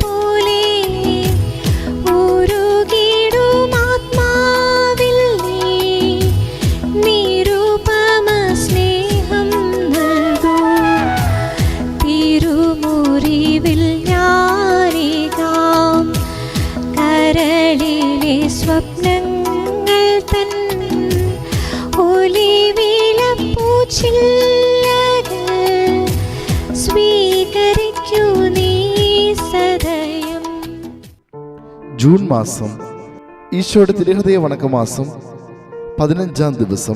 പോലെ ആത്മാവിൽ നീ. നിരുപമ സ്നേഹം നൽകൂ. തിരുമുറിവിൽ ഞാനേകാം കരളിലെ സ്വപ്നങ്ങൾ ജൂൺ മാസം ഈശോയുടെ തിരുഹൃദയ വണക്കമാസം പതിനഞ്ചാം ദിവസം.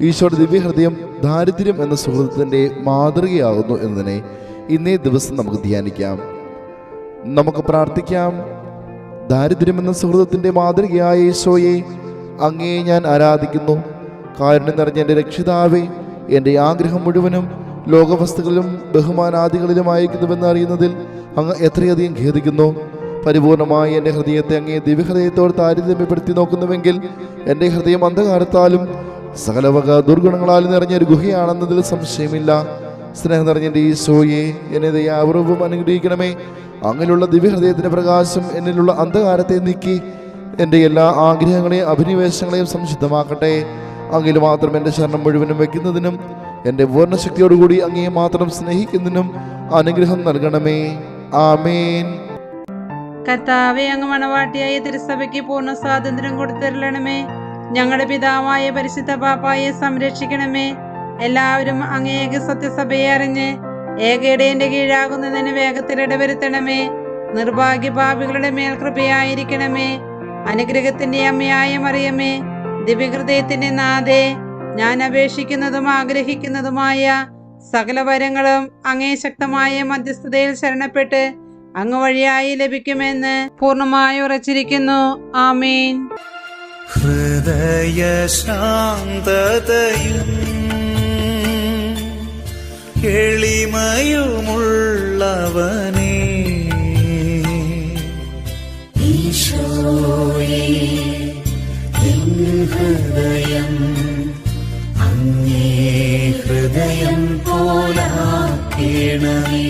ഈശോയുടെ ദിവ്യഹൃദയം ദാരിദ്ര്യം എന്ന സുഹൃത്തിന്റെ മാതൃകയാകുന്നു എന്നതിനെ ഇന്നേ ദിവസം നമുക്ക് ധ്യാനിക്കാം. നമുക്ക് പ്രാർത്ഥിക്കാം. ദാരിദ്ര്യം എന്ന സുഹൃത്തിന്റെ മാതൃകയായ ഈശോയെ അങ്ങേ ഞാൻ ആരാധിക്കുന്നു. കാരുണ്യം നിറഞ്ഞ എന്റെ രക്ഷിതാവേ എന്റെ ആഗ്രഹം മുഴുവനും ലോകവസ്തുക്കളിലും ബഹുമാനാദികളിലും അയക്കുന്നുവെന്ന് അറിയുന്നതിൽ അങ്ങ് എത്രയധികം ഖേദിക്കുന്നു. പരിപൂർണമായി എന്റെ ഹൃദയത്തെ അങ്ങേ ദിവ്യഹൃദയത്തോട് താരതമ്യപ്പെടുത്തി നോക്കുന്നുവെങ്കിൽ എന്റെ ഹൃദയം അന്ധകാരത്താലും സകലവക ദുർഗുണങ്ങളാലും നിറഞ്ഞ ഒരു ഗുഹയാണെന്നതിൽ സംശയമില്ല. സ്നേഹം നിറഞ്ഞ എന്റെ ഈശോയെ എന്നെ ദയാപൂർവം അനുഗ്രഹിക്കണമേ. അങ്ങനെയുള്ള ദിവ്യഹൃദയത്തിന്റെ പ്രകാശം എന്നിലുള്ള അന്ധകാരത്തെ നീക്കി എന്റെ എല്ലാ ആഗ്രഹങ്ങളെയും അഭിനിവേശങ്ങളെയും സംശുദ്ധമാക്കട്ടെ. അങ്ങിൽ മാത്രം എന്റെ ശരണം മുഴുവനും വയ്ക്കുന്നതിനും എന്റെ പൂർണശക്തിയോടുകൂടി അങ്ങയെ മാത്രം സ്നേഹിക്കുന്നതിനും അനുഗ്രഹം നൽകണമേ. ആമേൻ. കർത്താവെ അങ്ങ് മണവാട്ടിയായ തിരുസഭയ്ക്ക് പൂർണ സ്വാതന്ത്ര്യം കൊടുത്തരണമേ ഞങ്ങളുടെ പിതാവായ പരിശുദ്ധ പാപ്പായെ സംരക്ഷിക്കണമേ. എല്ലാവരും അങ്ങേക സത്യസഭയെ അറിഞ്ഞ് ഏകയിടേന്റെ കീഴാകുന്നതിന് വേഗത്തിൽ ഇടവരുത്തണമേ. നിർഭാഗ്യ പാപികളുടെ മേൽ കൃപയായിരിക്കണമേ. അനുഗ്രഹത്തിന്റെ അമ്മയായ മറിയമേ ദിവ്യഹൃദയത്തിന്റെ നാഥേ ഞാൻ അപേക്ഷിക്കുന്നതും ആഗ്രഹിക്കുന്നതുമായ സകല വരങ്ങളും അങ്ങേ ശക്തമായ മധ്യസ്ഥതയിൽ ശരണപ്പെട്ട് അങ്ങ് വഴിയായി ലഭിക്കുമെന്ന് പൂർണമായി ഉറച്ചിരിക്കുന്നു. ആമീൻ. ഹൃദയശാന്തതയും എളിമയുമുള്ളവനേ. ഈശോയേ എൻ ഹൃദയം അങ്ങേ ഹൃദയം പോലാക്കേണമേ.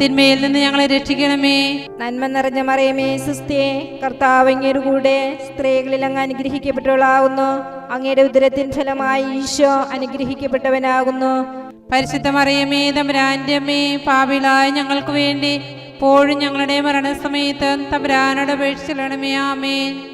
തിന്മയിൽ നിന്ന് ഞങ്ങളെ രക്ഷിക്കണമേ. നന്മ നിറഞ്ഞ മറിയമേ സുസ്ഥേ കർത്താവ് കൂടെ സ്ത്രീകളിൽ അങ്ങ് അനുഗ്രഹിക്കപ്പെട്ടവളാകുന്നു അങ്ങയുടെ ഉദരത്തിൻ ഫലമായി ഈശോ അനുഗ്രഹിക്കപ്പെട്ടവനാകുന്നു. പരിശുദ്ധ മറിയമേ തമ്പുരാന്റെ അമ്മേ പാപിളായ ഞങ്ങൾക്ക് വേണ്ടി പോഴും ഞങ്ങളുടെ മരണസമയത്ത് തമ്പുരാനോട് അപേക്ഷിച്ചിടണമേ ആമേൻ.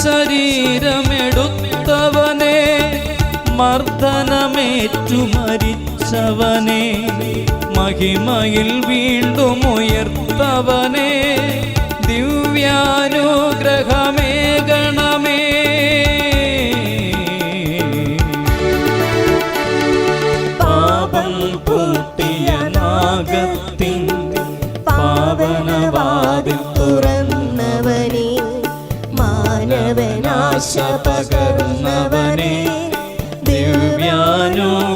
ശരീരമെടുത്തവനെ മർദ്ദനമേറ്റു മരിച്ചവനെ മഹിമയിൽ വീണ്ടും ഉയർത്തവനെ ദിവ്യാനുഗ്രഹമേ ഗണമേ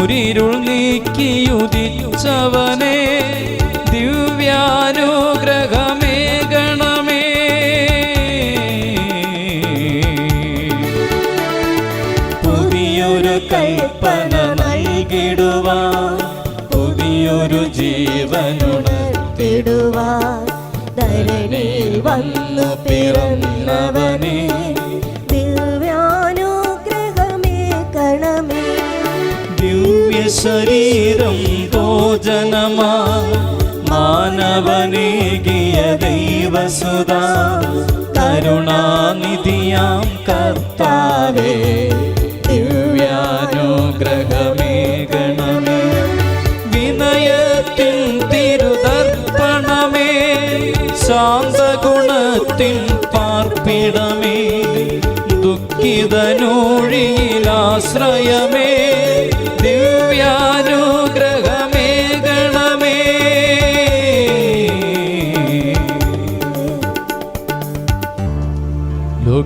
കൂരിരുൾ നീക്കിയുദിച്ചവനെ ദിവ്യാനുഗ്രഹമേ ഗണമേ. പുതിയൊരു കൽപ്പന നൽകിടുവാൻ പുതിയൊരു ജീവനുണർത്തിടുവാൻ ധരണിയിൽ വന്നു പിറന്നവനെ ശരീരം ഭോജനമാ മാനവനേകിയ ദൈവസുത. കരുണാനിധിയാം കർത്താവേ. ദിവ്യാനുഗ്രഹമേകണമേ. വിനയത്തിൻ തിരുതർപ്പണമേ. ശാന്തഗുണത്തിൻ പാർപ്പിടമേ. ദുഃഖിതനൂഴിയിലാശ്രയമേ.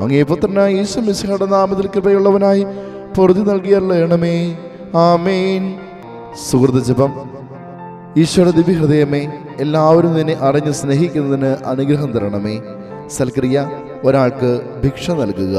അങ്ങേ പുത്രനായ യേശു മിശിഹയുടെ നാമത്തിൽ കൃപയുള്ളവനായി പൊറുതി നൽകിയല്ലേണമേ ആമേൻ. സുഹൃത്ത് ജപം. ഈശോയുടെ ദിവ്യഹൃദയമേ എല്ലാവരും നിന്നെ അറിഞ്ഞ് സ്നേഹിക്കുന്നതിന് അനുഗ്രഹം തരണമേ. സൽക്രിയ ഒരാൾക്ക് ഭിക്ഷ നൽകുക.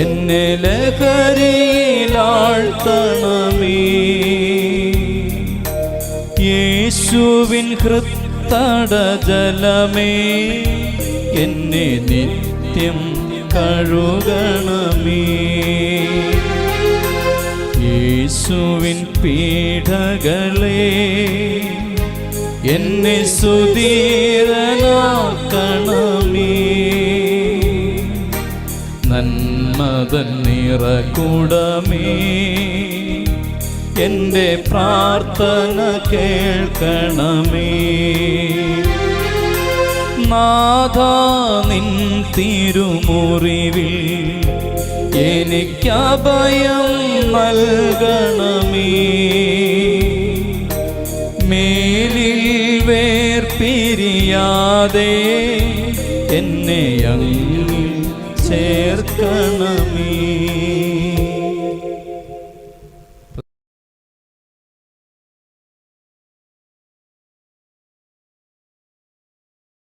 എന്നെ ലഹരിയിലാഴ്ത്തണമേ യേശുവിൻ ഹൃത്തടജലമേ എന്നെ നിത്യം കഴുകണമേ. യേശുവിൻ പീഠകളെ എന്നെ സുധീരനാക്കണമേ നിറകുടമേ എന്റെ പ്രാർത്ഥന കേൾക്കണമേ. നാഥ നിൻ തിരുമുറിവിൽ എനിക്കഭയം നൽകണമേ.